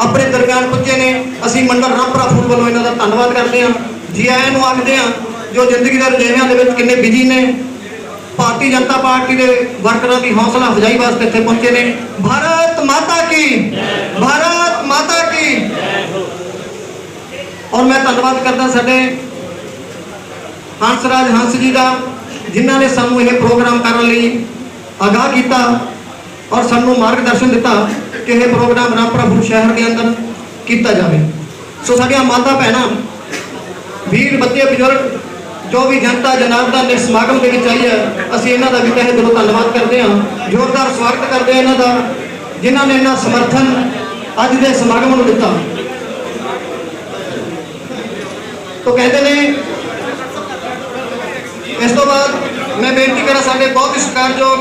ਆਪਣੇ ਦਰਮਿਆਨ ਪੁੱਜੇ ਨੇ। ਅਸੀਂ ਮੰਡਲ ਰਾਮਪੁਰਾ ਫੂਡ ਵੱਲੋਂ ਇਹਨਾਂ ਦਾ ਧੰਨਵਾਦ ਕਰਦੇ ਹਾਂ। ਜੀ ਆਇਆਂ ਨੂੰ ਆਖਦੇ ਹਾਂ, ਜੋ ਜ਼ਿੰਦਗੀ ਦੇ ਰੁਝੇਵਿਆਂ ਦੇ ਵਿੱਚ ਕਿੰਨੇ ਬਿਜ਼ੀ ਨੇ, ਭਾਰਤੀ ਜਨਤਾ ਪਾਰਟੀ ਦੇ ਵਰਕਰਾਂ ਦੀ ਹੌਸਲਾ ਅਫਜ਼ਾਈ ਵਾਸਤੇ ਇੱਥੇ ਪਹੁੰਚੇ ਨੇ। ਭਾਰਤ ਮਾਤਾ ਕੀ? ਭਾਰਤ ਮਾਤਾ ਕੀ? ਔਰ ਮੈਂ ਧੰਨਵਾਦ ਕਰਦਾ ਸਾਡੇ ਹੰਸਰਾਜ ਹੰਸ ਜੀ ਦਾ, ਜਿਨ੍ਹਾਂ ਨੇ ਸਾਨੂੰ ਇਹ ਪ੍ਰੋਗਰਾਮ ਕਰਨ ਲਈ ਆਗਾਹ ਕੀਤਾ ਔਰ ਸਾਨੂੰ ਮਾਰਗਦਰਸ਼ਨ ਦਿੱਤਾ। ਕਿ ਇਹ ਪ੍ਰੋਗਰਾਮ ਰਾਮਪੁਰਾ ਸ਼ਹਿਰ ਦੇ ਅੰਦਰ ਕੀਤਾ ਜਾਵੇ। ਸੋ ਸਾਡੀਆਂ ਮਾਤਾ ਭੈਣਾਂ, ਵੀਰ, ਬੱਚੇ, ਬਜ਼ੁਰਗ, ਜੋ ਵੀ ਜਨਤਾ ਜਨਾਰਦਨ ਦੇ ਸਮਾਗਮ ਦੇ ਵਿੱਚ ਆਈ ਹੈ, ਅਸੀਂ ਇਹਨਾਂ ਦਾ ਵੀ ਤਹਿ ਦਿਲੋਂ ਧੰਨਵਾਦ ਕਰਦੇ ਹਾਂ। ਜ਼ੋਰਦਾਰ ਸਵਾਗਤ ਕਰਦੇ ਹਾਂ ਇਹਨਾਂ ਦਾ, ਜਿਨ੍ਹਾਂ ਨੇ ਇਹਨਾਂ ਸਮਰਥਨ ਅੱਜ ਦੇ ਸਮਾਗਮ ਨੂੰ ਦਿੱਤਾ। ਤੋ ਕਹਿੰਦੇ ਨੇ, ਇਸ ਤੋਂ ਬਾਅਦ ਮੈਂ ਬੇਨਤੀ ਕਰਾਂ ਸਾਡੇ ਬਹੁਤ ਹੀ ਸਤਿਕਾਰਯੋਗ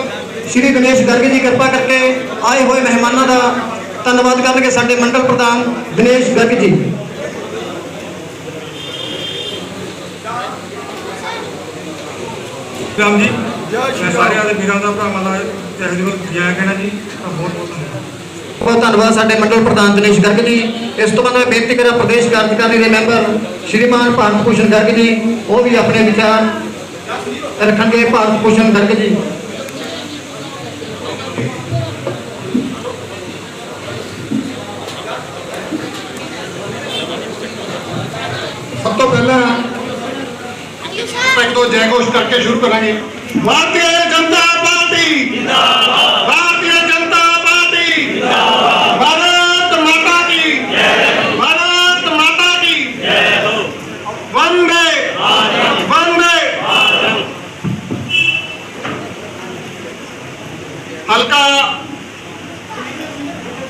ਸ਼੍ਰੀ ਦਿਨੇਸ਼ ਗਰਗ ਜੀ ਕਿਰਪਾ ਕਰਕੇ ਆਏ ਹੋਏ ਮਹਿਮਾਨਾਂ ਦਾ ਧੰਨਵਾਦ ਕਰਨਗੇ ਸਾਡੇ ਮੰਡਲ ਪ੍ਰਧਾਨ ਦਿਨੇਸ਼ ਗਰਗ ਜੀ। ਰਾਮ ਜੀ ਮੈਂ ਸਾਰਿਆਂ ਦੇ ਵੀਰਾਂ ਦਾ ਭਰਾਵਾਂ ਦਾ ਤਹਿ ਦਿਲੋਂ ਜੈ ਕਹਿਣਾ ਜੀ ਬਹੁਤ ਬਹੁਤ ਧੰਨਵਾਦ। ਬਹੁਤ ਧੰਨਵਾਦ ਸਾਡੇ ਮੰਡਲ ਪ੍ਰਧਾਨ ਦਿਨੇਸ਼ ਗਰਗ ਜੀ। ਇਸ ਤੋਂ ਬਾਅਦ ਮੈਂ ਬੇਨਤੀ ਕਰਾਂ ਪ੍ਰਦੇਸ਼ ਕਾਰਜਕਾਰੀ ਦੇ ਮੈਂਬਰ ਸ਼੍ਰੀਮਾਨ ਭਾਰਤ ਭੂਸ਼ਣ ਗਰਗ ਜੀ ਉਹ ਵੀ ਆਪਣੇ ਵਿਚਾਰ ਰੱਖਣਗੇ ਭਾਰਤ ਭੂਸ਼ਣ ਗਰਗ ਜੀ। ਤੋਂ ਪਹਿਲਾਂ ਇੱਕ ਦੋ ਜੈ ਘੋਸ਼ ਕਰਕੇ ਸ਼ੁਰੂ ਕਰਾਂਗੇ ਭਾਰਤੀ ਜਨਤਾ ਪਾਰਟੀ ਜਿੰਦਾਬਾਦ ਭਾਰਤੀ ਜਨਤਾ ਪਾਰਟੀ ਜਿੰਦਾਬਾਦ ਭਾਰਤ ਮਾਤਾ ਕੀ ਜੈ ਭਾਰਤ ਮਾਤਾ ਕੀ ਜੈ ਹੋ ਵੰਦੇ ਵੰਦੇ ਹਲਕਾ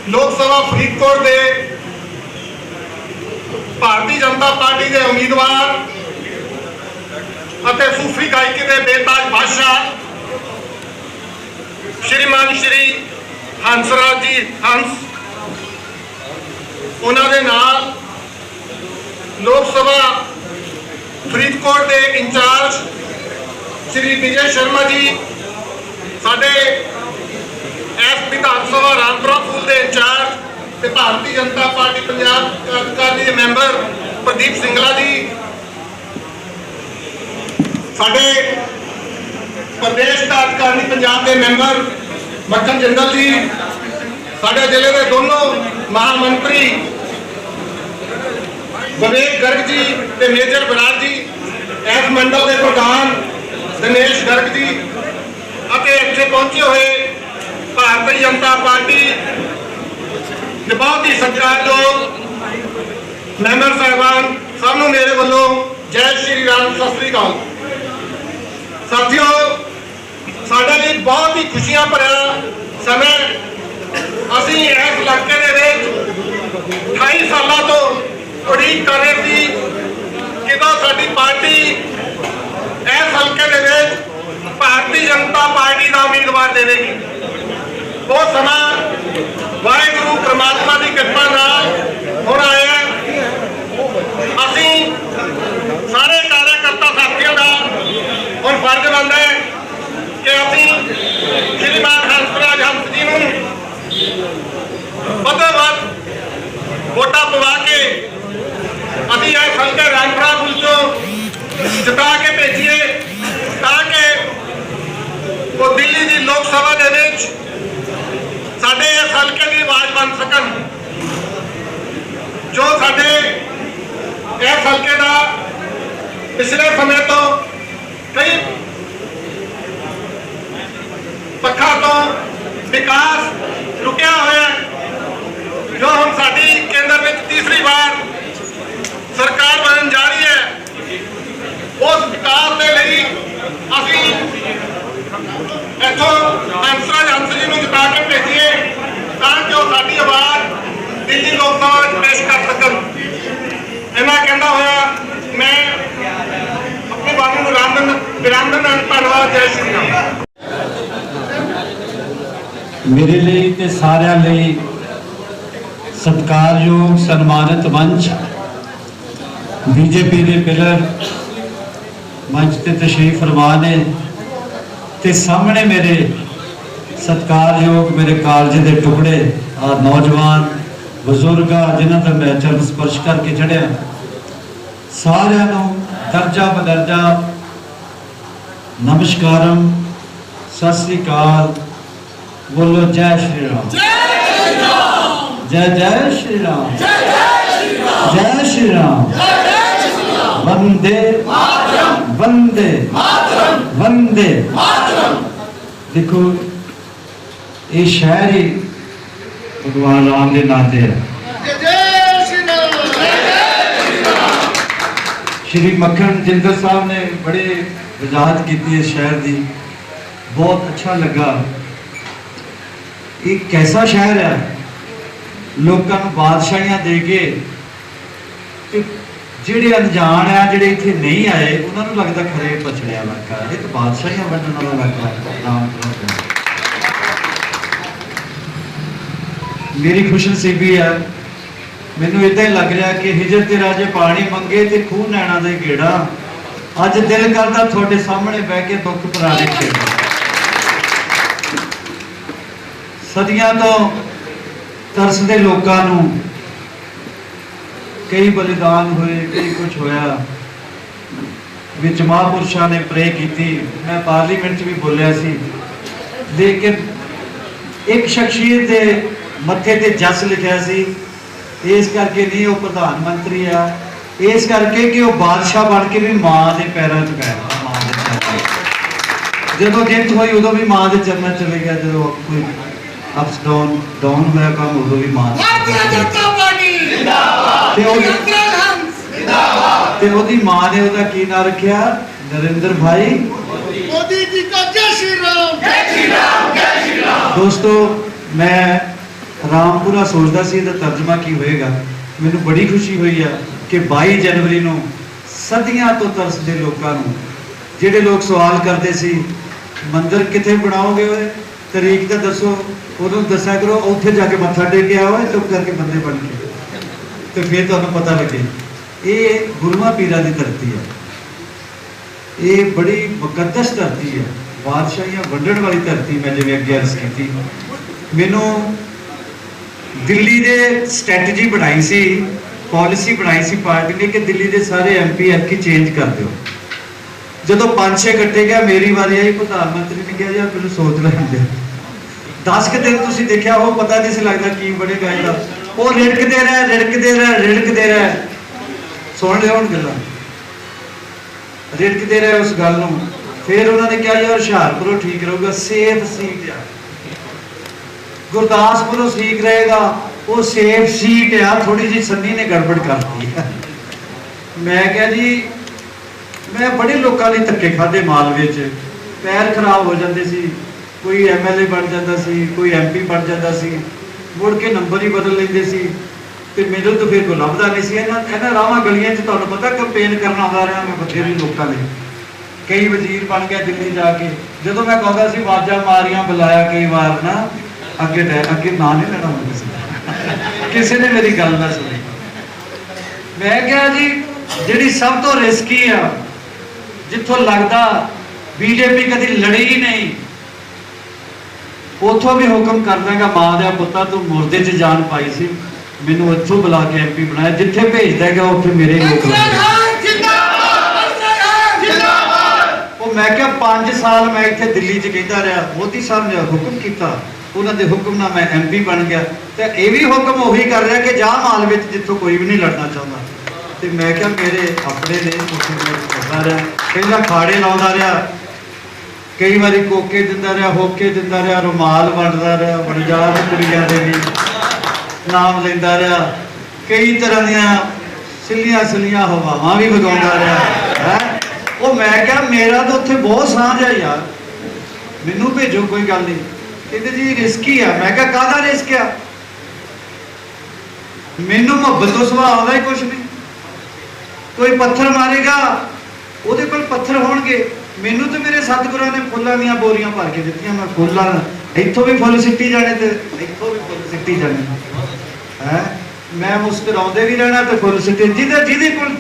ਲੋਕ ਸਭਾ ਫਰੀਦਕੋਟ ਦੇ ਭਾਰਤੀ ਜਨਤਾ ਪਾਰਟੀ ਦੇ ਉਮੀਦਵਾਰ ਅਤੇ ਸੂਫੀ ਗਾਇਕੀ ਦੇ ਬੇਤਾਜ ਬਾਦਸ਼ਾਹ ਸ਼੍ਰੀਮਾਨ ਸ਼੍ਰੀ ਹੰਸਰਾਜ ਜੀ, ਹੰਸ, ਉਹਨਾਂ ਦੇ ਨਾਲ ਲੋਕ ਸਭਾ ਫਰੀਦਕੋਟ ਦੇ ਇੰਚਾਰਜ ਸ਼੍ਰੀ ਵਿਜੇ ਸ਼ਰਮਾ ਜੀ, ਸਾਡੇ ਐਸ ਵਿਧਾਨ ਸਭਾ ਰਾਮਪੁਰਾ ਫੂਲ ਦੇ ਇੰਚਾਰਜ ਤੇ ਭਾਰਤੀ ਜਨਤਾ ਪਾਰਟੀ ਪੰਜਾਬ ਕਾਰਜਕਾਰੀ ਦੇ ਮੈਂਬਰ ਪ੍ਰਦੀਪ ਸਿੰਗਲਾ ਜੀ। ਸਾਡੇ ਪ੍ਰਦੇਸ਼ ਕਾਰਜਕਾਰੀ ਪੰਜਾਬ ਦੇ ਮੈਂਬਰ ਮੱਖਣ ਜਿੰਦਲ ਜੀ, ਸਾਡੇ ਜ਼ਿਲ੍ਹੇ ਦੇ ਦੋਨੋਂ ਮਹਾਮੰਤਰੀ ਵਿਵੇਕ ਗਰਗ ਜੀ ਤੇ ਮੇਜਰ ਬਰਾੜ ਜੀ, ਐਸ ਮੰਡਲ ਦੇ ਪ੍ਰਧਾਨ ਦਿਨੇਸ਼ ਗਰਗ ਜੀ ਅਤੇ ਇੱਥੇ ਪਹੁੰਚੇ ਹੋਏ ਭਾਰਤੀ ਜਨਤਾ ਪਾਰਟੀ ਬਹੁਤ ਹੀ ਸਤਿਕਾਰਯੋਗ ਮੈਂਬਰ ਸਾਹਿਬਾਨ, ਸਭ ਨੂੰ ਮੇਰੇ ਵੱਲੋਂ ਜੈ ਸ਼੍ਰੀ ਰਾਮ, ਸਤਿ ਸ੍ਰੀ ਅਕਾਲ। ਸਾਥੀਓ, ਸਾਡੇ ਲਈ ਬਹੁਤ ਹੀ ਖੁਸ਼ੀਆਂ ਭਰਿਆ ਸਮੇਂ। ਅਸੀਂ ਇਸ ਇਲਾਕੇ ਦੇ ਵਿੱਚ 28 ਸਾਲਾਂ ਤੋਂ ਉਡੀਕ ਕਰ ਰਹੇ ਸੀ ਕਿਦੋਂ ਸਾਡੀ ਪਾਰਟੀ ਇਸ ਹਲਕੇ ਦੇ ਵਿੱਚ ਭਾਰਤੀ ਜਨਤਾ ਪਾਰਟੀ ਦਾ ਉਮੀਦਵਾਰ ਦੇਵੇਗੀ। ਉਹ ਸਮਾਂ ਵਾਹਿਗੁਰੂ ਪ੍ਰਮਾਤਮਾ ਦੀ ਕਿਰਪਾ ਨਾਲ ਹੁਣ ਆਇਆ ਅਸੀਂ ਸਾਰੇ ਕਾਰਜਕਰਤਾ ਸਾਥੀਆਂ ਦਾ ਹੁਣ ਫਰਜ਼ ਬਣਦਾ ਹੈ ਕਿ ਅਸੀਂ ਸ਼੍ਰੀਮਾਨ ਹੰਸਰਾਜ ਹੰਸ ਜੀ ਨੂੰ ਵੱਧੋ ਵੱਧ ਵੋਟਾਂ ਪਵਾ ਕੇ ਅਸੀਂ ਇਹ ਹਲਕੇ ਰਾਮਪੁਰਾ ਪੁਲ ਤੋਂ ਜਿਤਾ ਕੇ ਭੇਜੀਏ ਤਾਂ ਕਿ ਉਹ ਦਿੱਲੀ ਦੀ ਲੋਕ ਸਭਾ ਦੇ ਵਿੱਚ ਸਾਡੇ ਇਸ ਹਲਕੇ ਦੀ ਆਵਾਜ਼ ਬਣ ਸਕਣ ਜੋ ਸਾਡੇ ਇਸ ਹਲਕੇ ਦਾ ਪਿਛਲੇ ਸਮੇਂ ਤੋਂ ਕਈ ਪੱਖਾਂ ਤੋਂ ਵਿਕਾਸ ਰੁਕਿਆ ਹੋਇਆ ਜੋ ਹੁਣ ਸਾਡੀ ਕੇਂਦਰ ਵਿੱਚ ਤੀਸਰੀ ਵਾਰ ਸਰਕਾਰ ਬਣਨ ਜਾ ਰਹੀ ਹੈ, ਉਸ ਵਿਕਾਸ ਦੇ ਲਈ ਅਸੀਂ ਇੱਥੋਂ ਹੰਸਰਾਜ ਹੰਸ ਜੀ ਨੂੰ ਜਿਤਾ ਕੇ ਭੇਜੀਏ। ਤਾਂ ਕਿ ਸਾਡੀ ਆਵਾਜ਼ ਦਿੱਲੀ ਲੋਕ ਵਿੱਚ ਪੇਸ਼ ਕਰ ਸਕਣ। ਇਹਨਾਂ ਕਹਿੰਦਾ ਹੋਇਆ, ਮੈਂ ਆਪਣੇ ਬਾਣੀ ਨੂੰ ਰਾਮਦਨ ਵਿਰਾਮਦਨ ਧੰਨਵਾਦ ਜੈ ਸ਼੍ਰੀ ਰਾਮ ਮੇਰੇ ਲਈ ਤੇ ਸਾਰਿਆਂ ਲਈ ਸਤਿਕਾਰਯੋਗ, ਸਨਮਾਨਿਤ ਮੰਚ, ਬੀਜੇਪੀ ਦੇ ਪਿਲਰ ਮੰਚ ਤੇ ਤਸ਼ਰੀਫ ਫਰਮਾ ਨੇ ਤੇ ਸਾਹਮਣੇ ਮੇਰੇ ਸਤਿਕਾਰਯੋਗ ਮੇਰੇ ਕਾਲਜ ਦੇ ਟੁਕੜੇ ਆ ਨੌਜਵਾਨ ਬਜ਼ੁਰਗਾਂ ਜਿਨ੍ਹਾਂ ਦਾ ਮੈਂ ਚਰਨ ਸਪਰਸ਼ ਕਰਕੇ ਚੜਿਆ ਸਾਰਿਆਂ ਨੂੰ ਦਰਜਾ ਬਦਰਜਾ ਨਮਸਕਾਰਮ ਸਤਿ ਸ੍ਰੀ ਅਕਾਲ। ਬੋਲੋ ਜੈ ਸ਼੍ਰੀ ਰਾਮ। ਜੈ ਜੈ ਸ਼੍ਰੀ ਰਾਮ। ਜੈ ਸ਼੍ਰੀ ਰਾਮ। ਵੰਦੇ। ਵੰਦੇ। ਵੰਦੇ। ਦੇਖੋ ਇਹ ਸ਼ਹਿਰ ਹੀ ਭਗਵਾਨ ਰਾਮ ਦੇ ਨਾਂ ਤੇ ਹੈ। ਸ਼੍ਰੀ ਮੱਖਣ ਜਿੰਦਰ ਸਾਹਿਬ ਨੇ ਬੜੇ ਵਜ਼ਾਹਤ ਕੀਤੀ ਇਸ ਸ਼ਹਿਰ ਦੀ। ਬਹੁਤ ਅੱਛਾ ਲੱਗਾ। ਇਹ ਕੈਸਾ ਸ਼ਹਿਰ ਹੈ? ਲੋਕਾਂ ਨੂੰ ਬਾਦਸ਼ਾਹੀਆਂ ਦੇ ਕੇ ਤੇ ਜਿਹੜੇ ਅਣਜਾਣ ਆ ਜਿਹੜੇ ਇੱਥੇ ਨਹੀਂ ਆਏ ਉਹਨਾਂ ਨੂੰ ਲੱਗਦਾ ਖਰੇ ਪਛੜਿਆ ਇਲਾਕਾ ਇਹ ਤਾਂ ਬਾਦਸ਼ਾਹੀਆਂ ਵੰਡਣ ਵਾਲਾ ਇਲਾਕਾ ਨਾਮ ਮੇਰੀ ਖੁਸ਼ਨਸੀਬੀ ਹੈ ਮੈਨੂੰ ਇਦਾਂ ਹੀ ਲੱਗ ਰਿਹਾ ਕਿ ਹਿਜਰ ਤੇ ਰਾਜੇ ਪਾਣੀ ਮੰਗੇ ਤੇ ਖੂਹ ਨੈਣਾ ਦੇ ਗੇੜਾ। ਅੱਜ ਦਿਲ ਕਰਦਾ ਤੁਹਾਡੇ ਸਾਹਮਣੇ ਬਹਿ ਕੇ ਦੁੱਖ ਪੁਰਾਣੇ ਖੇਡਾਂ ਸਦੀਆਂ ਤੋਂ ਤਰਸਦੇ ਲੋਕਾਂ ਨੂੰ ਕਈ ਬਲੀਦਾਨ ਹੋਏ, ਕਈ ਕੁਝ ਹੋਇਆ। ਵਿੱਚ ਮਹਾਂਪੁਰਸ਼ਾਂ ਨੇ ਪ੍ਰੇ ਕੀਤੀ। ਮੈਂ ਪਾਰਲੀਮੈਂਟ 'ਚ ਵੀ ਬੋਲਿਆ ਸੀ। ਲੇਕਿਨ ਇੱਕ ਸ਼ਖਸੀਅਤ ਦੇ ਮੱਥੇ ਤੇ ਜੱਸ ਲਿਖਿਆ ਸੀ। ਇਸ ਕਰਕੇ ਨਹੀਂ ਉਹ ਪ੍ਰਧਾਨ ਮੰਤਰੀ ਆ। ਇਸ ਕਰਕੇ ਕਿ ਉਹ ਬਾਦਸ਼ਾਹ ਬਣ ਕੇ ਵੀ ਮਾਂ ਦੇ ਪੈਰਾਂ 'ਚ ਪੈ ਗਿਆ ਮਾਂ ਦੇ ਚਰਨਾਂ ਜਦੋਂ ਜਿੱਤ ਹੋਈ ਉਦੋਂ ਵੀ ਮਾਂ ਦੇ ਚਰਨਾਂ 'ਚ ਚਲੇ ਜਦੋਂ ਕੋਈ ਅਪਸ ਡਾਊਨ ਡਾਊਨ ਹੋਇਆ ਕੰਮ ਉਦੋਂ ਵੀ ਮਾਂ ਤੇ ਤੇ ਉਹਦੀ ਮਾਂ ਨੇ ਉਹਦਾ ਕੀ ਨਾਮ ਰੱਖਿਆ? ਨਰਿੰਦਰ ਭਾਈ। ਮੋਦੀ ਜੀ ਦਾ ਜੈ ਸ਼੍ਰੀ ਰਾਮ! ਜੈ ਸ਼੍ਰੀ ਰਾਮ ਜੈ ਸ਼੍ਰੀ ਰਾਮ! ਦੋਸਤੋ ਮੈਂ ਰਾਮਪੁਰਾ ਸੋਚਦਾ ਸੀ ਇਹਦਾ ਤਰਜਮਾ ਕੀ ਹੋਏਗਾ। ਮੈਨੂੰ ਬੜੀ ਖੁਸ਼ੀ ਹੋਈ ਆ ਕਿ 22 ਜਨਵਰੀ ਨੂੰ ਸਦੀਆਂ ਤੋਂ ਤਰਸਦੇ ਲੋਕਾਂ ਨੂੰ, ਜਿਹੜੇ ਲੋਕ ਸਵਾਲ ਕਰਦੇ ਸੀ, ਮੰਦਿਰ ਕਿੱਥੇ ਬਣਾਓਗੇ ਓਏ? ਤਰੀਕ ਤਾਂ ਦੱਸੋ ਉਦੋਂ ਦੱਸਿਆ ਕਰੋ, ਉੱਥੇ ਜਾ ਕੇ ਮੱਥਾ ਟੇਕ ਕੇ ਆਓ ਚੁੱਪ ਕਰਕੇ ਬੰਦੇ ਬਣ ਕੇ। ਤੇ ਫਿਰ ਤੁਹਾਨੂੰ ਪਤਾ ਲੱਗੇ, ਇਹ ਗੁਰੂਆਂ ਪੀਰਾਂ ਦੀ ਧਰਤੀ ਹੈ ਇਹ ਬੜੀ ਮੁਕੱਦਸ ਧਰਤੀ ਹੈ ਬਾਦਸ਼ਾਹੀਆਂ ਵੰਡਣ ਵਾਲੀ ਧਰਤੀ ਮੈਂ ਜਿਵੇਂ ਅੱਗੇ ਅਰਜ਼ ਕੀਤੀ। ਮੈਨੂੰ ਦਿੱਲੀ ਦੇ ਸਟ੍ਰੈਟਜੀ ਬਣਾਈ ਸੀ, ਪਾਲਿਸੀ ਬਣਾਈ ਸੀ ਪਾਰਟੀ ਨੇ ਕਿ ਦਿੱਲੀ ਦੇ ਸਾਰੇ ਐਮਪੀ ਐਤਕੀ ਚੇਂਜ ਕਰ ਦਿਓ। ਜਦੋਂ ਪੰਜ ਛੇ ਕੱਟੇ ਗਿਆ ਮੇਰੀ ਵਾਰੀ ਆਈ, ਪ੍ਰਧਾਨ ਮੰਤਰੀ ਨੇ ਕਿਹਾ, ਯਾਰ, ਮੈਨੂੰ ਸੋਚ ਲੈਣ ਦੇ 10 ਕਿ ਦਿਨ ਤੁਸੀਂ ਦੇਖਿਆ, ਉਹ ਪਤਾ ਨਹੀਂ ਸੀ ਲੱਗਦਾ ਕੀ ਬਣੇਗਾ ਇਹਦਾ। ਉਹ ਰਿੜਕਦੇ ਰਹਿ ਰਿੜਕਦੇ ਰਹਿ ਰਿੜਕਦੇ ਰਹਿ। ਸੁਣ ਲਿਓ ਹੁਣ ਗੱਲਾਂ। ਰਿੜਕਦੇ ਰਹੇ ਉਸ ਗੱਲ ਨੂੰ। ਫਿਰ ਉਹਨਾਂ ਨੇ ਕਿਹਾ, ਯਾਰ, ਹੁਸ਼ਿਆਰਪੁਰੋਂ ਠੀਕ ਰਹੂਗਾ, ਸੇਫ ਸੀਟ ਆ। ਗੁਰਦਾਸਪੁਰੋਂ ਠੀਕ ਰਹੇਗਾ, ਉਹ ਸੇਫ ਸੀਟ ਆ ਥੋੜੀ ਜੀ ਸੰਨੀ ਨੇ ਗੜਬੜ ਕਰਤੀ ਮੈਂ ਕਿਹਾ ਜੀ, ਮੈਂ ਬੜੇ ਲੋਕਾਂ ਲਈ ਧੱਕੇ ਖਾਦੇ ਮਾਲਵੇ 'ਚ। ਪੈਰ ਖਰਾਬ ਹੋ ਜਾਂਦੇ ਸੀ, ਕੋਈ ਐਮਐਲਏ ਬਣ ਜਾਂਦਾ ਸੀ, ਕੋਈ ਐਮਪੀ ਬਣ ਜਾਂਦਾ ਸੀ, ਮੁੜ ਕੇ ਨੰਬਰ ਹੀ ਬਦਲ ਲੈਂਦੇ ਸੀ। ਤੇ ਮੈਨੂੰ ਤਾਂ ਫਿਰ ਕੋਈ ਲੱਭਦਾ ਨਹੀਂ ਸੀ। ਇਹਨਾਂ ਇਹਨਾਂ ਰਾਵਾਂ ਗਲੀਆਂ 'ਚ ਤੁਹਾਨੂੰ ਪਤਾ ਕੰਪੇਨ ਕਰਨ ਆਉਂਦਾ ਰਿਹਾ ਮੈਂ ਬਥੇਰੇ ਲੋਕਾਂ ਲਈ। ਕਈ ਵਜ਼ੀਰ ਬਣ ਗਿਆ ਦਿੱਲੀ ਜਾ ਕੇ। ਜਦੋਂ ਮੈਂ ਕਹਿੰਦਾ ਸੀ ਵਾਜਾਂ ਮਾਰੀਆਂ, ਬੁਲਾਇਆ ਕਈ ਵਾਰ ਨਾ। ਅੱਗੇ ਲੈ ਅੱਗੇ ਨਾ ਨਹੀਂ ਲੈਣਾ ਹੁੰਦਾ ਸੀ ਕਿਸੇ ਨੇ ਮੇਰੀ ਗੱਲ ਨਾ ਸੁਣੀ। ਮੈਂ ਕਿਹਾ ਜੀ ਜਿਹੜੀ ਸਭ ਤੋਂ ਰਿਸਕੀ ਆ ਜਿੱਥੋਂ ਲੱਗਦਾ ਬੀਜੇਪੀ ਕਦੀ ਲੜੀ ਨਹੀਂ ਉਥੋਂ ਵੀ ਹੁਕਮ ਕਰ ਮਾਂ ਦੇ ਪੁੱਤਾਂ ਤੂੰ ਮੁਰਦੇ 'ਚ ਜਾਨ ਪਾਈ ਸੀ। ਮੈਨੂੰ ਇੱਥੋਂ ਬੁਲਾ ਕੇ ਐਮਪੀ ਬਣਾਇਆ। ਜਿੱਥੇ ਭੇਜਦਾ ਗਿਆ ਉੱਥੇ ਮੇਰੇ ਲੋਕ ਉਹ ਮੈਂ ਕਿਹਾ 5 ਸਾਲ ਮੈਂ ਇੱਥੇ ਦਿੱਲੀ 'ਚ ਕਹਿੰਦਾ ਰਿਹਾ। ਮੋਦੀ ਸਾਹਿਬ ਨੇ ਹੁਕਮ ਕੀਤਾ। ਉਹਨਾਂ ਦੇ ਹੁਕਮ ਨਾਲ ਮੈਂ ਐਮਪੀ ਬਣ ਗਿਆ। ਤੇ ਇਹ ਵੀ ਹੁਕਮ ਉਹੀ ਕਰ ਰਿਹਾ ਕਿ ਜਾ ਮਾਲ ਵਿੱਚ ਜਿੱਥੋਂ ਕੋਈ ਵੀ ਨਹੀਂ ਲੜਨਾ ਚਾਹੁੰਦਾ। ਤੇ ਮੈਂ ਕਿਹਾ ਮੇਰੇ ਆਪਣੇ ਨੇ ਉੱਥੇ ਕਰਦਾ ਰਿਹਾ। ਪਹਿਲਾਂ ਖਾੜੇ ਲਾਉਂਦਾ ਰਿਹਾ। ਕਈ ਵਾਰੀ ਕੋਕੇ ਦਿੰਦਾ ਰਿਹਾ, ਹੋਕੇ ਦਿੰਦਾ ਰਿਹਾ, ਰੁਮਾਲ ਵੰਡਦਾ ਰਿਹਾ, ਵਣਜਾਰ ਕੁੜੀਆਂ ਦੇ ਵੀ ਨਾਮ ਲੈਂਦਾ ਰਿਹਾ। ਕਈ ਤਰ੍ਹਾਂ ਦੀਆਂ ਸਿੱਲੀਆਂ ਸਿੱਲੀਆਂ ਹਵਾਵਾਂ ਵੀ ਵਗਾਉਂਦਾ ਰਿਹਾ। ਹੈ? ਉਹ ਮੈਂ ਕਿਹਾ, ਮੇਰਾ ਤਾਂ ਉੱਥੇ ਬਹੁਤ ਸਾਂਝ ਹੈ ਯਾਰ। ਮੈਨੂੰ ਭੇਜੋ ਕੋਈ ਗੱਲ ਨਹੀਂ। ਕਹਿੰਦੇ ਜੀ ਰਿਸਕੀ ਆ। ਮੈਂ ਕਿਹਾ, ਕਾਹਦਾ ਰਿਸਕ ਆ? ਮੈਨੂੰ ਮੁਹੱਬਤ ਤੋਂ ਸੁਭਾਅ ਆਉਂਦਾ ਹੀ ਕੁਝ ਨਹੀਂ। ਕੋਈ ਪੱਥਰ ਮਾਰੇਗਾ, ਉਹਦੇ ਕੋਲ ਪੱਥਰ ਹੋਣਗੇ। ਮੈਨੂੰ ਤੇ ਮੇਰੇ ਸਤਿਗੁਰਾਂ ਨੇ ਫੁੱਲਾਂ ਦੀਆਂ ਬੋਰੀਆਂ ਭਰ ਕੇ ਦਿੱਤੀਆਂ, ਮੈਂ ਫੁੱਲਾਂ ਇੱਥੋਂ ਵੀ ਫੁੱਲ ਸਿੱਟੀ ਜਾਣੇ ਤੇ, ਇੱਥੋਂ ਵੀ ਫੁੱਲ ਸਿੱਟੀ ਜਾਣੇ। ਹੈ? ਮੈਂ ਮੁਸਕਰਾਉਂਦੇ ਵੀ ਰਹਿਣਾ ਤੇ ਫੁੱਲ ਸਿੱਟੇ। ਜਿਹਦੇ ਜਿਹਦੇ ਕੋਲ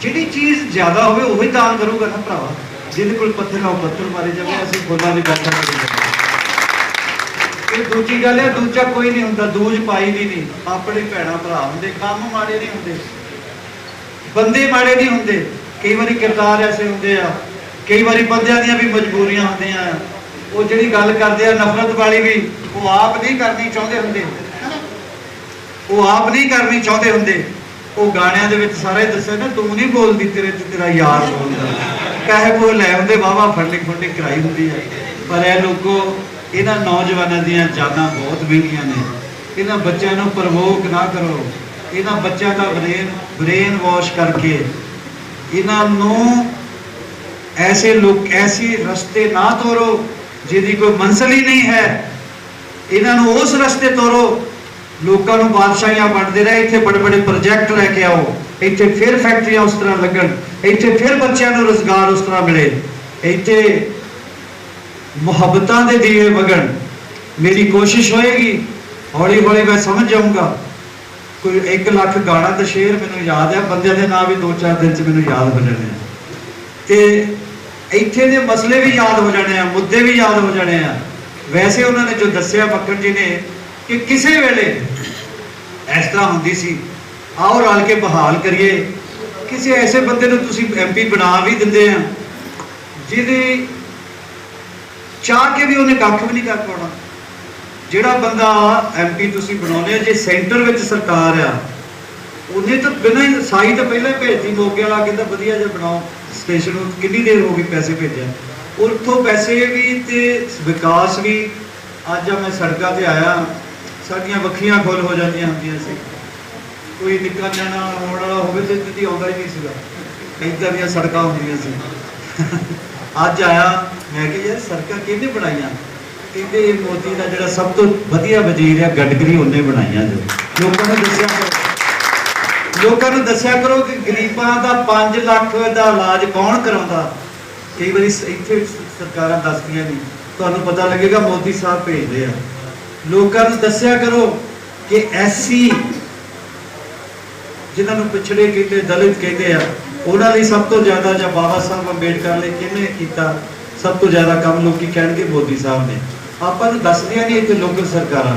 ਜਿਹੜੀ ਚੀਜ਼ ਜ਼ਿਆਦਾ ਹੋਵੇ, ਉਹ ਉਹੀ ਦਾਨ ਕਰੂਗਾ ਨਾ ਭਰਾਵਾ। ਜਿਹਦੇ ਕੋਲ ਪੱਥਰ ਆ ਪੱਥਰ ਮਾਰੇ ਜਾਵੇ, ਅਸੀਂ ਫੁੱਲਾਂ ਦੀ ਬੈਠਾ ਕਰੀ ਜਾਂਦੇ ਦੂਜੀ ਗੱਲ ਹੈ, ਦੂਜਾ ਕੋਈ ਨਹੀਂ ਹੁੰਦਾ, ਦੂਜ ਪਾਈ ਦੀ ਨਹੀਂ। ਆਪਣੇ ਭੈਣਾ ਭਰਾ ਹੁੰਦੇ, ਕੰਮ ਮਾੜੇ ਨਹੀਂ ਹੁੰਦੇ। ਬੰਦੇ ਮਾੜੇ ਨਹੀਂ ਹੁੰਦੇ। ਕਈ ਵਾਰੀ ਕਿਰਦਾਰ ਐਸੇ ਹੁੰਦੇ ਆ, ਕਈ ਵਾਰੀ ਬੰਦਿਆਂ ਦੀਆਂ ਵੀ ਮਜਬੂਰੀਆਂ ਹੁੰਦੀਆਂ ਆ। ਉਹ ਜਿਹੜੀ ਗੱਲ ਕਰਦੇ ਆ, ਨਫ਼ਰਤ ਵਾਲੀ ਵੀ, ਉਹ ਆਪ ਨਹੀਂ ਕਰਨੀ ਚਾਹੁੰਦੇ ਹੁੰਦੇ। ਉਹ ਆਪ ਨਹੀਂ ਕਰਨੀ ਚਾਹੁੰਦੇ ਹੁੰਦੇ। ਉਹ ਗਾਣਿਆਂ ਦੇ ਵਿੱਚ ਸਾਰੇ ਦੱਸੇ ਨਾ, ਤੂੰ ਨਹੀਂ ਬੋਲਦੀ ਤੇਰੇ ਤੇ ਤੇਰਾ ਯਾਰ ਬੋਲਦਾ। ਕਹੇ ਕੋ ਲੈ ਹੁੰਦੇ ਵਾਵਾ ਫੰਡਿੰਗ ਫੰਡਿੰਗ ਕਰਾਈ ਹੁੰਦੀ ਹੈ ਪਰ ਇਹ ਲੋਕੋ ਇਹਨਾਂ ਨੌਜਵਾਨਾਂ ਦੀਆਂ ਜਾਨਾਂ ਬਹੁਤ ਮਹਿੰਗੀਆਂ ਨੇ। ਇਹਨਾਂ ਬੱਚਿਆਂ ਨੂੰ ਪ੍ਰਵੋਕ ਨਾ ਕਰੋ। ਇਹਨਾਂ ਬੱਚਿਆਂ ਦਾ ਬ੍ਰੇਨ ਬ੍ਰੇਨ ਵਾਸ਼ ਕਰਕੇ ਇਹਨਾਂ ਨੂੰ ਐਸੇ ਲੋਕ, ਐਸੀ ਰਸਤੇ ਨਾ ਤੋਰੋ ਜਿਹਦੀ ਕੋਈ ਮੰਜ਼ਿਲ ਹੀ ਨਹੀਂ ਹੈ। ਇਹਨਾਂ ਨੂੰ ਉਸ ਰਸਤੇ ਤੋਰੋ। ਲੋਕਾਂ ਨੂੰ ਬਾਦਸ਼ਾਹੀਆਂ ਬਣਦੇ ਰਹੇ। ਇੱਥੇ ਬੜੇ ਬੜੇ ਪ੍ਰੋਜੈਕਟ ਲੈ ਕੇ ਆਓ। ਇੱਥੇ ਫਿਰ ਫੈਕਟਰੀਆਂ ਉਸ ਤਰ੍ਹਾਂ ਲੱਗਣ। ਇੱਥੇ ਫਿਰ ਬੱਚਿਆਂ ਨੂੰ ਰੋਜ਼ਗਾਰ ਉਸ ਤਰ੍ਹਾਂ ਮਿਲੇ। ਇੱਥੇ ਮੁਹੱਬਤਾਂ ਦੇ ਦੀਵੇ ਵਗਣ। ਮੇਰੀ ਕੋਸ਼ਿਸ਼ ਹੋਏਗੀ ਹੌਲੀ ਹੌਲੀ ਮੈਂ ਸਮਝ ਜਾਊਂਗਾ। ਕੋਈ 1 ਲੱਖ ਗਾਣਾ ਤੇ ਸ਼ੇਰ ਮੈਨੂੰ ਯਾਦ ਹੈ, ਬੰਦਿਆਂ ਦੇ ਨਾਂ ਵੀ 2-4 ਦਿਨ ਚ ਮੈਨੂੰ ਯਾਦ ਹੋ ਜਾਣੇ ਆ। ਤੇ ਇੱਥੇ ਦੇ ਮਸਲੇ ਵੀ ਯਾਦ ਹੋ ਜਾਣੇ ਆ, ਮੁੱਦੇ ਵੀ ਯਾਦ ਹੋ ਜਾਣੇ ਆ। ਵੈਸੇ ਉਹਨਾਂ ਨੇ ਜੋ ਦੱਸਿਆ ਮੱਕੜ ਜੀ ਨੇ ਕਿ ਕਿਸੇ ਵੇਲੇ ਇਸ ਤਰ੍ਹਾਂ ਹੁੰਦੀ ਸੀ, ਆਓ ਰਲ ਕੇ ਬਹਾਲ ਕਰੀਏ। ਕਿਸੇ ਐਸੇ ਬੰਦੇ ਨੂੰ ਤੁਸੀਂ ਐਮਪੀ ਬਣਾ ਵੀ ਦਿੰਦੇ ਆ, ਜਿਹਦੀ ਚਾਹ ਕੇ ਵੀ ਉਹਨੇ ਕੱਖ ਵੀ ਨਹੀਂ ਕਰ ਪਾਉਣਾ। ਜਿਹੜਾ ਬੰਦਾ ਐਮਪੀ ਤੁਸੀਂ ਬਣਾਉਨੇ ਜੇ ਸੈਂਟਰ ਵਿੱਚ ਸਰਕਾਰ ਆ, ਉਹਨੇ ਤਾਂ ਬਿਨਾਂ ਹੀ ਸਾਈ ਤਾਂ ਪਹਿਲਾਂ ਹੀ ਮੋਗੇ ਵਾਲਾ ਕਹਿੰਦਾ ਵਧੀਆ ਜਿਹਾ ਬਣਾਓ ਸਟੇਸ਼ਨ ਨੂੰ ਕਿੰਨੀ ਦੇਰ ਹੋ ਗਈ ਪੈਸੇ ਭੇਜਿਆ। ਉੱਥੋਂ ਪੈਸੇ ਵੀ ਤੇ ਵਿਕਾਸ ਵੀ, ਅੱਜ ਆ ਮੈਂ ਸੜਕਾਂ ਤੇ ਆਇਆ, ਸਾਡੀਆਂ ਵੱਖੀਆਂ ਖੁੱਲ ਹੋ ਜਾਂਦੀਆਂ ਹੁੰਦੀਆਂ ਸੀ। ਕੋਈ ਨਿੱਕਾ ਨਿਆਣਾ ਹੋਣ ਵਾਲਾ ਹੋਵੇ ਤੇ ਕਿਤੇ ਆਉਂਦਾ ਹੀ ਨਹੀਂ ਸੀਗਾ। ਇੱਦਾਂ ਦੀਆਂ ਸੜਕਾਂ ਹੁੰਦੀਆਂ ਸੀ। ਅੱਜ ਆਇਆ, ਮੈਂ ਕਿ ਯਾਰ ਸੜਕਾਂ ਕਿਹਨੇ ਬਣਾਈਆਂ? ਕਹਿੰਦੇ ਮੋਦੀ ਦਾ ਜਿਹੜਾ ਸਭ ਤੋਂ ਵਧੀਆ ਵਜ਼ੀਰ ਆ, ਗਡਕਰੀ ਉਹਨੇ ਬਣਾਈਆਂ ਜੋ ਲੋਕਾਂ ਨੂੰ ਦੱਸਿਆ ਲੋਕਾਂ ਨੂੰ ਦੱਸਿਆ ਕਰੋ ਕਿ ਗਰੀਬਾਂ ਦਾ 5 ਲੱਖ ਦਾ ਇਲਾਜ ਕੌਣ ਕਰਾਉਂਦਾ? ਕਈ ਵਾਰੀ ਇੱਥੇ ਸਰਕਾਰਾਂ ਦੱਸਦੀਆਂ ਨਹੀਂ ਤੁਹਾਨੂੰ ਪਤਾ ਲੱਗੇਗਾ ਮੋਦੀ ਸਾਹਿਬ ਭੇਜਦੇ ਆ। ਲੋਕਾਂ ਨੂੰ ਦੱਸਿਆ ਕਰੋ ਕਿ ਐਸੀ ਜਿਨ੍ਹਾਂ ਨੂੰ ਪਿਛੜੇ ਕਹਿੰਦੇ ਦਲਿਤ ਕਹਿੰਦੇ ਆ ਉਹਨਾਂ ਲਈ ਸਭ ਤੋਂ ਜ਼ਿਆਦਾ ਜਾਂ ਬਾਬਾ ਸਾਹਿਬ ਅੰਬੇਡਕਰ ਲਈ ਕਿਹਨੇ ਕੀਤਾ? ਸਭ ਤੋਂ ਜ਼ਿਆਦਾ ਕੰਮ ਲੋਕੀ ਕਹਿਣਗੇ ਮੋਦੀ ਸਾਹਿਬ ਨੇ। ਆਪਾਂ ਨੂੰ ਦੱਸਦੀਆਂ ਨਹੀਂ ਇੱਥੇ ਲੋਕਲ ਸਰਕਾਰਾਂ।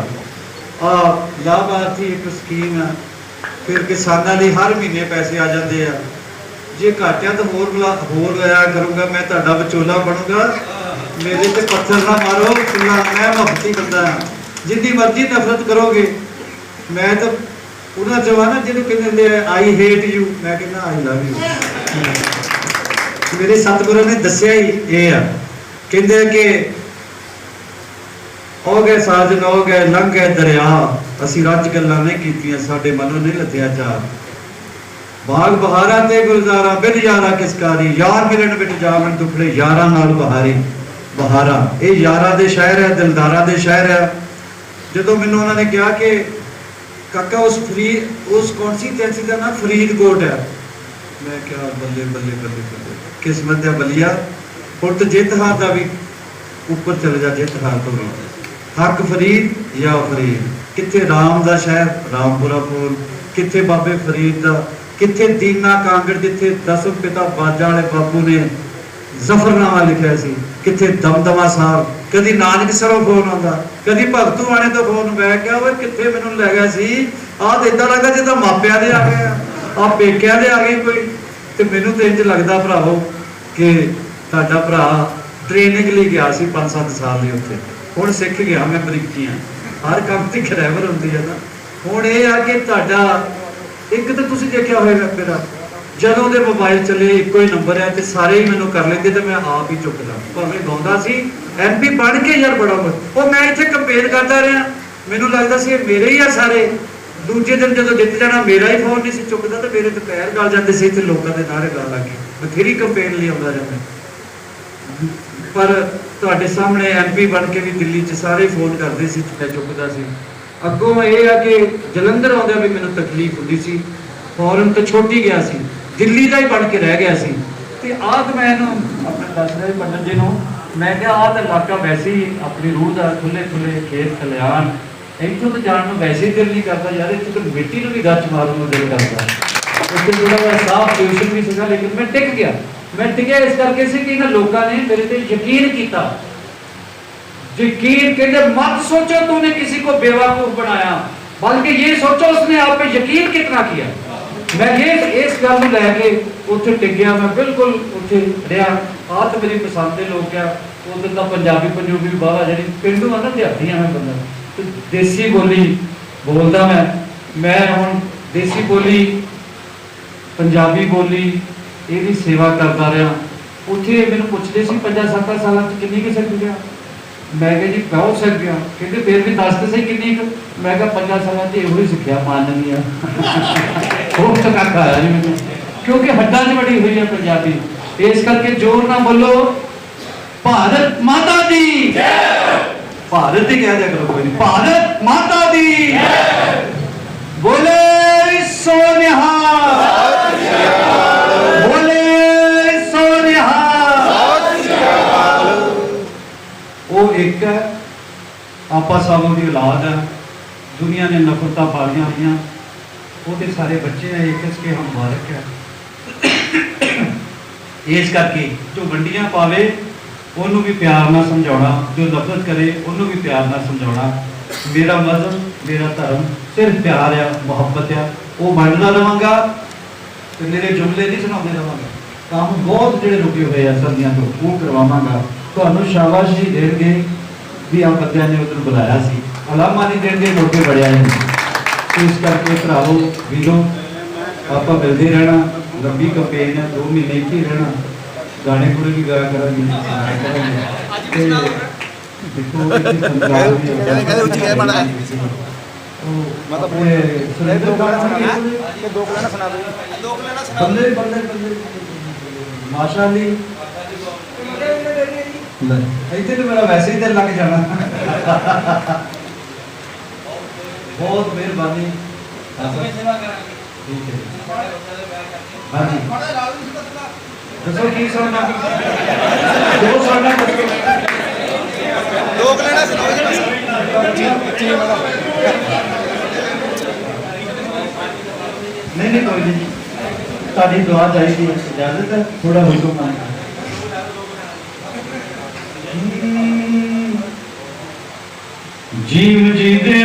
ਆ, ਲਾਭਾਰਥੀ ਇੱਕ ਸਕੀਮ ਆ। ਫਿਰ ਕਿਸਾਨਾਂ ਲਈ ਹਰ ਮਹੀਨੇ ਪੈਸੇ ਆ ਜਾਂਦੇ ਆ। ਜੇ ਘਾਟਿਆ ਤਾਂ ਹੋਰ ਹੋਰ ਲਿਆ ਕਰੂੰਗਾ, ਮੈਂ ਤੁਹਾਡਾ ਵਿਚੋਲਾ ਬਣੂੰਗਾ। ਮੇਰੇ ਤੇ ਪੱਥਰ ਨਾ ਮਾਰੋ ਮੈਂ ਮੁਹੱਬਤੀ ਕਰਦਾ ਹਾਂ ਜਿੰਨੀ ਮਰਜ਼ੀ ਨਫ਼ਰਤ ਕਰੋਗੇ, ਮੈਂ ਤਾਂ ਉਹਨਾਂ ਜਵਾਨਾਂ ਜਿਹਨੂੰ ਕਹਿੰਦੇ ਆਈ ਹੇਟ ਯੂ ਮੈਂ ਕਹਿੰਦਾ ਆਈ ਲਵ ਯੂ ਮੇਰੇ ਸਤਿਗੁਰਾਂ ਨੇ ਦੱਸਿਆ ਹੀ ਇਹ ਆ। ਕਹਿੰਦੇ ਕਿ ਹੋ ਗਏ ਸਾਜਨ ਹੋ ਗਏ ਲੰਘ ਗਏ ਦਰਿਆ। ਅਸੀਂ ਰੱਜ ਗੱਲਾਂ ਨਹੀਂ ਕੀਤੀਆਂ, ਸਾਡੇ ਮਨੋਂ ਨਹੀਂ ਲੱਥਿਆ ਚਾਰ ਬਾਗ ਬਹਾਰਾਂ ਤੇ ਗੁਲਜ਼ਾਰਾ, ਬਿਨ ਯਾਰਾ ਕਿਸਕਾਰੀ ਯਾਰ ਮਿਲਣ ਵਿੱਚ ਜਾਵਣ ਦੁਖੜੇ, ਯਾਰਾਂ ਨਾਲ ਬਹਾਰੀ, ਬਹਾਰਾ। ਇਹ ਯਾਰਾਂ ਦੇ ਸ਼ਹਿਰ ਹੈ, ਦਿਲਦਾਰਾਂ ਦੇ ਸ਼ਹਿਰ ਹੈ। ਜਦੋਂ ਮੈਨੂੰ ਉਹਨਾਂ ਨੇ ਕਿਹਾ ਕਿ ਕਾਕਾ ਉਸ ਫਰੀ ਉਸ ਕੌਨਸਟੀਟੈਂਸੀ ਦਾ ਨਾਮ ਫਰੀਦਕੋਟ ਹੈ। ਮੈਂ ਕਿਹਾ ਬੱਲੇ ਬੱਲੇ ਬੱਲੇ ਬੱਲੇ। ਕਿਸਮਤ ਦਾ ਬਲੀਆ। ਹੁਣ ਤਾਂ ਜਿੱਤ ਹਾਰ ਦਾ ਵੀ। ਉੱਪਰ ਚਲੇ ਜਾ ਜਿੱਤ ਹਾਰ ਤੋਂ ਵੀ। ਹੱਕ ਫਰੀਦ ਜਾਂ ਫਰੀਦ? ਕਿੱਥੇ ਰਾਮ ਦਾ ਸ਼ਹਿਰ? ਰਾਮਪੁਰਾ ਫੂਲ ਕਿੱਥੇ ਬਾਬੇ ਫਰੀਦ ਦਾ? ਕਿੱਥੇ ਦੀਨਾ ਕਾਂਗੜ ਜਿੱਥੇ ਦਸਮ ਪਿਤਾ ਬਾਜਾ ਵਾਲੇ ਬਾਪੂ ਨੇ ਜ਼ਫਰਨਾਮਾ ਲਿਖਿਆ ਸੀ? ਕਿੱਥੇ ਦਮਦਮਾ ਸਾਹਿਬ ਕਦੀ ਨਾਨਕ ਸਰੋਂ ਫੋਨ ਆਉਂਦਾ, ਕਦੀ ਭਗਤੂ ਆਣੇ ਤੋਂ ਫੋਨ, ਮੈਂ ਕਿਹਾ, ਓਏ, ਕਿੱਥੇ ਮੈਨੂੰ ਲੈ ਗਿਆ ਸੀ? ਆਹ ਤਾਂ ਇਦਾਂ ਲੱਗਦਾ ਜਿੱਦਾਂ ਮਾਪਿਆਂ ਦੇ ਆ ਗਏ ਆ ਪੇਕਿਆਂ ਦੇ ਆ ਗਏ ਕੋਈ। ਤੇ ਮੈਨੂੰ ਤੇ ਇੰਜ ਲੱਗਦਾ ਭਰਾਵੋ ਕਿ ਤੁਹਾਡਾ ਭਰਾ ਟ੍ਰੇਨਿੰਗ ਲਈ ਗਿਆ ਸੀ 5-7 ਸਾਲ ਲਈ ਉੱਥੇ ਹੁਣ ਸਿੱਖ ਗਿਆ ਮੈਂ ਬਰੀਕੀਆਂ। ਹਰ ਕੰਮ ਤੇ ਡਰਾਈਵਰ ਹੁੰਦੀ ਹੈ ਨਾ। ਹੁਣ ਇਹ ਆ ਕਿ ਤੁਹਾਡਾ, ਇੱਕ ਤਾਂ ਤੁਸੀਂ ਦੇਖਿਆ ਹੋਵੇਗਾ ਮੇਰਾ ਜਦੋਂ ਦੇ ਮੋਬਾਈਲ ਚੱਲੇ, ਇੱਕੋ ਹੀ ਨੰਬਰ ਹੈ ਤੇ ਸਾਰੇ ਹੀ ਮੈਨੂੰ ਕਰ ਲੈਂਦੇ ਤੇ ਮੈਂ ਆਪ ਹੀ ਚੁੱਕਦਾ ਭਾਵੇਂ ਗਾਉਂਦਾ ਸੀ ਐਮਪੀ ਬਣ ਕੇ ਯਾਰ ਬੜਾ ਉਹ ਮੈਂ ਇੱਥੇ ਕੰਪੇਅਰ ਕਰਦਾ ਰਿਹਾ। ਮੈਨੂੰ ਲੱਗਦਾ ਸੀ ਮੇਰੇ ਹੀ ਆ ਸਾਰੇ। ਦੂਜੇ ਦਿਨ ਜਦੋਂ ਜਿੱਤ ਜਾਣਾ, ਮੇਰਾ ਹੀ ਫੋਨ ਨਹੀਂ ਸੀ ਚੁੱਕਦਾ ਤੇ ਮੇਰੇ ਤੇ ਪੈਰ ਗਲ ਜਾਂਦੇ ਸੀ ਤੇ ਲੋਕਾਂ ਦੇ ਨਾਰੇ ਲਾ ਲਾ ਬਥੇਰੀ ਕੰਪੇਨ ਲਈ ਆਉਂਦਾ ਜਾਂਦਾ ਪਰ ਤੁਹਾਡੇ ਸਾਹਮਣੇ ਐਮਪੀ ਬਣ ਕੇ ਵੀ ਦਿੱਲੀ 'ਚ ਸਾਰੇ ਫੋਨ ਕਰਦੇ ਸੀ ਤੇ ਚੁੱਕਦਾ ਸੀ। ਅੱਗੋਂ ਇਹ ਆ ਕਿ ਜਲੰਧਰ ਆਉਂਦਿਆਂ ਵੀ ਮੈਨੂੰ ਤਕਲੀਫ ਹੁੰਦੀ ਸੀ। ਫੌਰਨ ਤੋਂ ਛੋਟੀ ਗਿਆ ਸੀ। ਦਿੱਲੀ ਦਾ ਹੀ ਬਣ ਕੇ ਰਹਿ ਗਿਆ ਸੀ ਤੇ ਆਹ ਤੇ ਮੈਂ ਇਹਨੂੰ ਆਪਣੇ ਦੱਸ ਰਿਹਾ ਸੀ ਪੰਡਤ ਜੀ ਨੂੰ ਮੈਂ ਕਿਹਾ ਆਹ ਤਾਂ ਇਲਾਕਾ ਵੈਸੇ ਹੀ ਆਪਣੀ ਰੂਹ ਦਾ ਖੁੱਲੇ ਖੁੱਲੇ ਖੇਤ ਖਲਿਆਣ ਇੱਥੋਂ ਤਾਂ ਜਾਣ ਨੂੰ ਵੈਸੇ ਹੀ ਦਿਲ ਨਹੀਂ ਕਰਦਾ ਯਾਰ ਇੱਥੇ ਤਾਂ ਮਿੱਟੀ ਨੂੰ ਵੀ ਗੱਚ ਮਾਰਨ ਨੂੰ ਦਿਲ ਕਰਦਾ ਉੱਥੇ ਥੋੜਾ ਜਿਹਾ ਸਾਫ਼ ਪੋਲੂਸ਼ਨ ਵੀ ਸੀਗਾ ਲੇਕਿਨ ਮੈਂ ਟਿਕ ਗਿਆ ਮੈਂ ਟਿਕਿਆ ਇਸ ਕਰਕੇ ਸੀ ਕਿ ਇਹਨਾਂ ਲੋਕਾਂ ਨੇ ਮੇਰੇ ਤੇ ਯਕੀਨ ਕੀਤਾ यकीन कहते मत सोचो तूने किसी को बेवकूफ बनाया बल्कि ये सोचो उसने आप पे यकीन कितना किया ਮੈਂ ਇਹ ਇਸ ਗੱਲ ਨੂੰ ਲੈ ਕੇ ਉੱਥੇ ਟਿੱਗਿਆ, ਮੈਂ ਬਿਲਕੁਲ ਉੱਥੇ ਰਿਹਾ। ਆਤ ਮੇਰੀ ਪਸੰਦ ਦੇ ਲੋਕ ਆ। ਉਦੋਂ ਤਾਂ ਪੰਜਾਬੀ ਪੰਜੂਬੀ ਬਾਵਾ ਜਿਹੜੀ ਪਿੰਡੂ ਆ ਨਾ ਦਿਹਾੜੀਆਂ ਮੈਂ ਬੰਦਾ। ਤੇ ਦੇਸੀ ਬੋਲੀ ਬੋਲਦਾ ਮੈਂ। ਮੈਂ ਹੁਣ ਦੇਸੀ ਬੋਲੀ, ਪੰਜਾਬੀ ਬੋਲੀ, ਇਹਦੀ ਸੇਵਾ ਕਰਦਾ ਰਿਹਾ। ਉੱਥੇ ਮੈਨੂੰ ਪੁੱਛਦੇ ਸੀ 5-7 ਸਾਲਾਂ ਚ ਕਿੰਨੀ ਕਿ ਸਿੱਖ ਗਿਆ? ਮੈਂ ਕਿਹਾ ਜੀ, ਬਹੁਤ ਸਿੱਖ ਗਿਆ। ਕਹਿੰਦੇ, ਫਿਰ ਵੀ ਦੱਸਦੇ ਸੀ ਕਿੰਨੀ ਕਿੰਨੀ ਮੈਂ ਕਿਹਾ 5 ਸਾਲਾਂ ਚ ਇਹੋ ਹੀ ਸਿੱਖਿਆ, ਮੰਨ ਨਹੀਂ ਆ। ਉਹ ਤੱਕ ਆਇਆ ਜੀ ਮੈਨੂੰ। ਕਿਉਂਕਿ ਹੱਡਾਂ 'ਚ ਵੜੀ ਹੋਈ ਹੈ ਪੰਜਾਬੀ। ਇਸ ਕਰਕੇ ਜ਼ੋਰ ਨਾਲ ਬੋਲੋ ਭਾਰਤ ਮਾਤਾ ਦੀ। ਜੈ ਭਾਰਤ ਦੀ ਕਹਿ ਦਿਆ ਕਰੋ ਕੋਈ ਨਹੀਂ ਭਾਰਤ ਮਾਤਾ ਦੀ। ਜੈ ਬੋਲੇ ਸੋਨਿਹਾ ਬੋਲੇ ਸੋਨਿਹਾ ਉਹ ਇੱਕ ਹੈ। ਆਪਾਂ ਸਭ ਦੀ ਔਲਾਦ ਹੈ। ਦੁਨੀਆ ਨੇ ਨਫ਼ਰਤਾਂ ਪਾਲੀਆਂ ਹੋਈਆਂ। ਉਹਦੇ ਸਾਰੇ ਬੱਚੇ ਹੈ ਇੱਕ ਇਸ ਕੇ ਹਮ ਹੈ। ਇਸ ਕਰਕੇ ਜੋ ਵੰਡੀਆਂ ਪਾਵੇ, ਉਹਨੂੰ ਵੀ ਪਿਆਰ ਨਾਲ ਸਮਝਾਉਣਾ, ਜੋ ਨਫ਼ਰਤ ਕਰੇ, ਉਹਨੂੰ ਵੀ ਪਿਆਰ ਨਾਲ ਸਮਝਾਉਣਾ। ਮੇਰਾ ਮਜ਼ਹਬ, ਮੇਰਾ ਧਰਮ ਸਿਰਫ ਪਿਆਰ ਆ, ਮੁਹੱਬਤ ਆ। ਉਹ ਵੰਡਦਾ ਰਵਾਂਗਾ ਤੇ ਮੇਰੇ ਜੁਮਲੇ ਨਹੀਂ ਸੁਣਾਉਂਦੇ ਰਵਾਂਗਾ ਕੰਮ ਬਹੁਤ ਜਿਹੜੇ ਰੁਕੇ ਹੋਏ ਆ ਸਰਦੀਆਂ ਤੋਂ, ਉਹ ਕਰਵਾਵਾਂਗਾ। ਤੁਹਾਨੂੰ ਸ਼ਾਬਾਸ਼ੀ ਦੇਣਗੇ ਵੀ ਆ ਬੰਦਿਆਂ ਨੇ ਉਧਰ ਬੁਲਾਇਆ ਸੀ। ਅਲਾਮਾ ਨਹੀਂ ਦੇਣਗੇ, ਲੋਕੇ ਬੜਿਆ ਨੇ। ਇਸ ਕਰਕੇ ਭਰਾਵੋ ਵੀਰੋ ਆਪਾਂ ਮਿਲਦੇ ਰਹਿਣਾ ਲੰਬੀ ਕੰਪੇਨ ਹੈ 2 ਮਹੀਨੇ ਇੱਥੇ ਰਹਿਣਾ। ਗਾਣੇ ਗੁਣੇ ਵੀ ਗਾਇਆ ਕਰਾਂਗੇ। ਤੇ ਦੇਖੋ ਕਹਿੰਦੇ ਉੱਚੀ ਹੈ ਬੜਾ ਮਤਲਬ ਸੁਣਾਈ ਦੋ ਗਾਣਾ ਸੁਣਾ ਕਿ ਦੋ ਗਾਣਾ ਸੁਣਾ ਦੋ ਦੋ ਗਾਣਾ ਸੁਣਾ ਬੰਦੇ ਬੰਦੇ ਬੰਦੇ ਮਾਸ਼ਾ ਅੱਲਾਹ ਲੈ ਇੱਥੇ ਤਾਂ ਮੇਰਾ ਵੈਸੇ ਹੀ ਦਿਲ ਲੱਗ ਜਾਣਾ। ਬਹੁਤ ਮਿਹਰਬਾਨੀ ਠੀਕ ਹੈ ਹਾਂਜੀ ਦੱਸੋ ਕੀ ਸੁਣਨਾ ਜੋ ਸੁਣਨਾ ਦੱਸੋ ਲੋਕ ਲੈਣਾ ਸੁਣਾਓ ਜੀ ਬਸ ਨਹੀਂ ਨਹੀਂ ਕੋਈ ਨਹੀਂ ਤੁਹਾਡੀ ਦੁਆ ਚਾਹੀਦੀ ਹੈ ਇਜਾਜ਼ਤ ਹੈ ਥੋੜਾ ਹੁਕਮ ਆ ਜੀਵ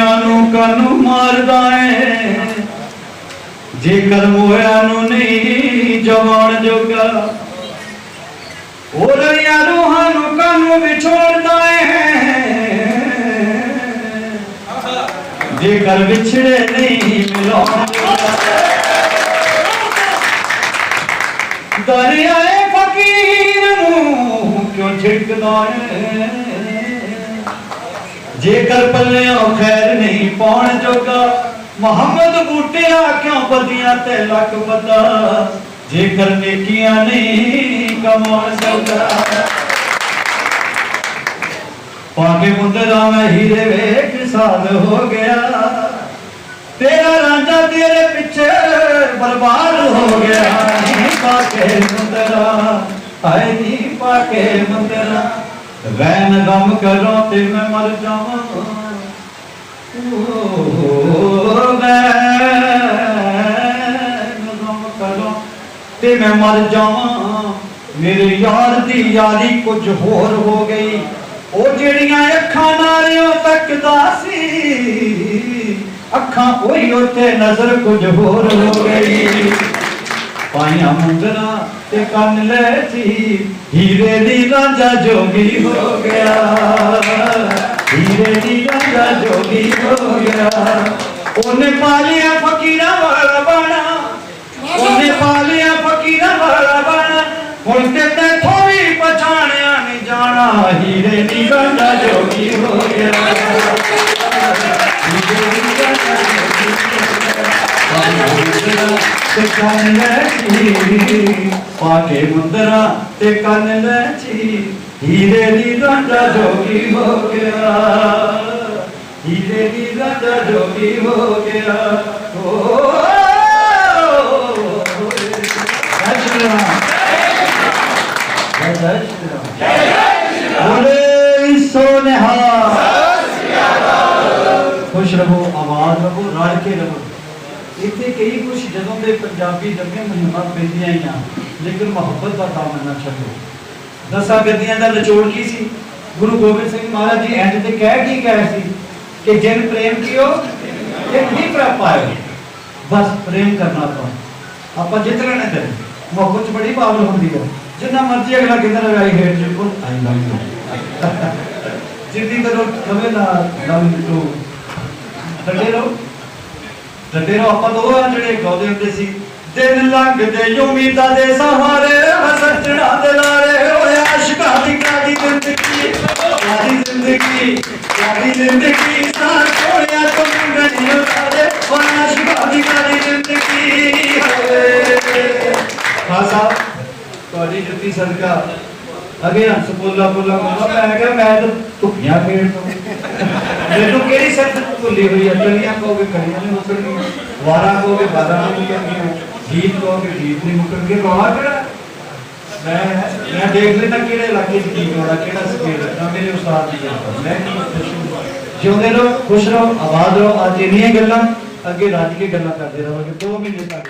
ਜੀਦਿਆਂ ਨੂੰ ਕਾਨੂੰ ਮਾਰਦਾ ਏ। ਜੇਕਰ ਮੋਇਆ ਨੂੰ ਨਹੀਂ ਜਵਾਨ ਜੋਗਾ ਹੋਰ ਯਾਰੂਹਾਂ ਨੂੰ ਕਾਨੂੰ ਵਿਛੋੜਦਾ ਏ। ਜੇਕਰ ਵਿਛੜੇ ਨਹੀਂ ਮਿਲਾਉਣ ਦਰਿਆਏ ਫਕੀਰ ਨੂੰ ਕਿਉਂ ਛਿੜਕਦਾ ਏ? ਜੇਕਰ ਪੱਲਿਆਂ ਖੈਰ ਨਹੀਂ ਪਾਉਣ ਜੋਗਾ, ਮੁਹੰਮਦ ਬੂਟਿਆ ਕਿਉਂ ਬਦੀਆਂ ਤੇ ਲੱਕ ਪਤਾ। ਜੇਕਰ ਨੇਕੀਆਂ ਨਹੀਂ ਕਮਾਉਣ ਜੋਗਾ। ਪਾਗੇ ਮੁੰਦਰਾ ਮੈਂ ਹੀਰੇ ਵੇਖ ਸਾਧ ਹੋ ਗਿਆ, ਤੇਰਾ ਰਾਂਝਾ ਤੇਰੇ ਪਿੱਛੇ ਬਰਬਾਦ ਹੋ ਗਿਆ। ਨੀ ਪਾਕੇ ਮੁੰਦਰਾ, ਹਾਏ ਨੀ ਪਾਕੇ ਮੁੰਦਰਾ। ਵੈਨ ਗਮ ਕਰੋ ਤੇ ਮੈਂ ਮਰ ਜਾਵਾਂ। ਓ ਵੈਨ ਗਮ ਕਰੋ ਤੇ ਮੈਂ ਮਰ ਜਾਵਾਂ। ਮੇਰੇ ਯਾਰ ਦੀ ਯਾਰੀ ਕੁਝ ਹੋਰ ਹੋ ਗਈ। ਉਹ ਜਿਹੜੀਆਂ ਅੱਖਾਂ ਨਾਲਿਓ ਤੱਕਦਾ ਸੀ, ਅੱਖਾਂ ਕੋਈ ਉੱਤੇ ਨਜ਼ਰ ਕੁਝ ਹੋਰ ਹੋ ਗਈ। ਪਾਈਆਂ ਮੁੰਦਰਾ ਤੇ ਕੰਨ ਲੈ ਜੀ। ਹੀਰੇ ਦੀ ਰਾਂਝਾ ਜੋਗੀ ਹੋ ਗਿਆ। ਹੀਰੇ ਦੀ ਰਾਂਝਾ ਜੋਗੀ ਹੋ ਗਿਆ। ਉਹਨੇ ਪਾਲਿਆ ਫਕੀਰਾਂ ਵਾਲਾ ਬਾਣਾ। ਉਹਨੇ ਪਾਲਿਆ ਫਕੀਰਾਂ ਵਾਲਾ ਬਾਣਾ। ਹੁਣ ਤੇ ਤੈਥੋਂ ਵੀ ਪਛਾਣਿਆ ਨਹੀਂ ਜਾਣਾ। ਹੀਰੇ ਦੀ ਰਾਂਝਾ ਜੋਗੀ ਹੋ ਗਿਆ। ਤੇ ਕੰਨ ਲੈ ਚੀ ਪਾਕੇ ਮੁੰਦਰਾ ਤੇ ਕੰਨ ਲੈ ਚੀ ਹੀਰੇ ਦੀ ਰਾਂਝਾ ਜੋਗੀ ਹੋ ਗਿਆ ਹੀਰੇ ਦੀ ਰਾਂਝਾ ਜੋਗੀ ਹੋ ਗਿਆ ਓ ਬੋਲੇ ਸੋਨਿਹਾ ਖੁਸ਼ ਰਹੋ ਆਵਾਜ਼ ਰਹੋ ਰਲ ਕੇ ਰਹੋ ਇੱਥੇ ਕਈ ਕੁਝ ਜਦੋਂ ਦੇ ਪੰਜਾਬੀ ਜੰਮੇ ਮੁਹਿੰਮਾਂ ਪੈਂਦੀਆਂ ਆਈਆਂ ਲੇਕਿਨ ਮੁਹੱਬਤ ਦਾ ਕੰਮ ਨਾ ਛੱਡੋ ਦਸਾਂ ਗੱਦੀਆਂ ਦਾ ਨਿਚੋੜ ਕੀ ਸੀ ਗੁਰੂ ਗੋਬਿੰਦ ਸਿੰਘ ਮਹਾਰਾਜ ਜੀ ਐਂਡ ਤੇ ਕਹਿ ਕੀ ਕਹੇ ਸੀ ਕਿ ਜਿਨ ਪ੍ਰੇਮ ਕੀਓ ਤੇ ਨਹੀਂ ਪਾਇਓ ਬਸ ਪ੍ਰੇਮ ਕਰਨਾ ਆਪਾਂ ਆਪਾਂ ਜਿੱਤਣਾ ਨਹੀਂ ਤੇ ਮੋਹ ਚ ਬੜੀ ਪਾਵਰ ਹੁੰਦੀ ਹੈ ਜਿੰਨਾ ਮਰਜ਼ੀ ਅਗਲਾ ਕਿੰਨਾ ਲਗਾਈ ਹੇਠ ਜੀ ਕੋਲ ਆਈ ਲੰਗ ਜਿੱਦੀ ਕਰੋ ਕਵੇ ਨਾ ਲੰਗ ਤੋਂ ਡੱਡੇ ਰਹੋ ਡੱਡੇ ਰਹੋ ਆਪਾਂ ਦੋ ਜਿਹੜੇ ਗਾਉਂਦੇ ਹੁੰਦੇ ਸੀ। ਦਿਨ ਲੰਘਦੇ ਉਮੀਦਾਂ ਦੇ ਸਹਾਰੇ ਹਸਣਾ ਦੇ ਲਾਰੇ, ਓਏ ਆਸ਼ਿਕਾਂ ਦੀ ਕਾਦੀ ਜ਼ਿੰਦਗੀ ਕਾਦੀ ਜ਼ਿੰਦਗੀ ਕਾਦੀ ਜ਼ਿੰਦਗੀ, ਸਾਰ ਕੋੜਿਆ ਤੋਂ ਮੰਗਣੀ ਉਤਾਰੇ, ਓਏ ਆਸ਼ਿਕਾਂ ਦੀ ਕਾਦੀ ਜ਼ਿੰਦਗੀ, ਹਾਏ। ਖਾਸਾ ਤੁਹਾਡੀ ਜੁੱਤੀ ਸਦਕਾ ਅਗੇ ਹੰਸ ਬੋਲਾ ਬੋਲਾ ਬੋਲਾ ਮੈਂ ਕਿਹਾ, ਮੈਂ ਤਾਂ ਧੁੱਪੀਆਂ ਖੇਡ ਤੋਂ ਮੈਨੂੰ ਕਿਹੜੀ ਸੱਤ ਭੁੱਲੀ ਹੋਈ ਹੈ ਕਲੀਆਂ ਕਹੋਗੇ ਕਲੀਆਂ ਨਹੀਂ ਮੁੱਕਣਗੀਆਂ ਵਾਰਾਂ ਕਹੋਗੇ ਵਾਰਾਂ ਨਹੀਂ ਮੁੱਕਣਗੀਆਂ ਗੀਤ ਕਹੋਗੇ ਗੀਤ ਨਹੀਂ ਮੁੱਕਣਗੇ ਰੌਲਾ ਕਿਹੜਾ? ਮੈਂ ਮੈਂ ਦੇਖ ਲੈਣਾ ਕਿਹੜੇ ਇਲਾਕੇ 'ਚ ਕੀ ਹੋਣਾ, ਕਿਹੜਾ ਸਕੇਲ ਰੱਖਣਾ ਮੇਰੇ ਉਸਤਾਦ ਦੀ ਯਾਦ ਮੈਂ ਜਿਉਂਦੇ ਰਹੋ, ਖੁਸ਼ ਰਹੋ, ਆਬਾਦ ਰਹੋ। ਅੱਜ ਇੰਨੀਆਂ ਗੱਲਾਂ, ਅੱਗੇ ਰੱਜ ਕੇ ਗੱਲਾਂ ਕਰਦੇ ਰਹਾਂਗੇ। 2 ਮਹੀਨੇ ਤੱਕ।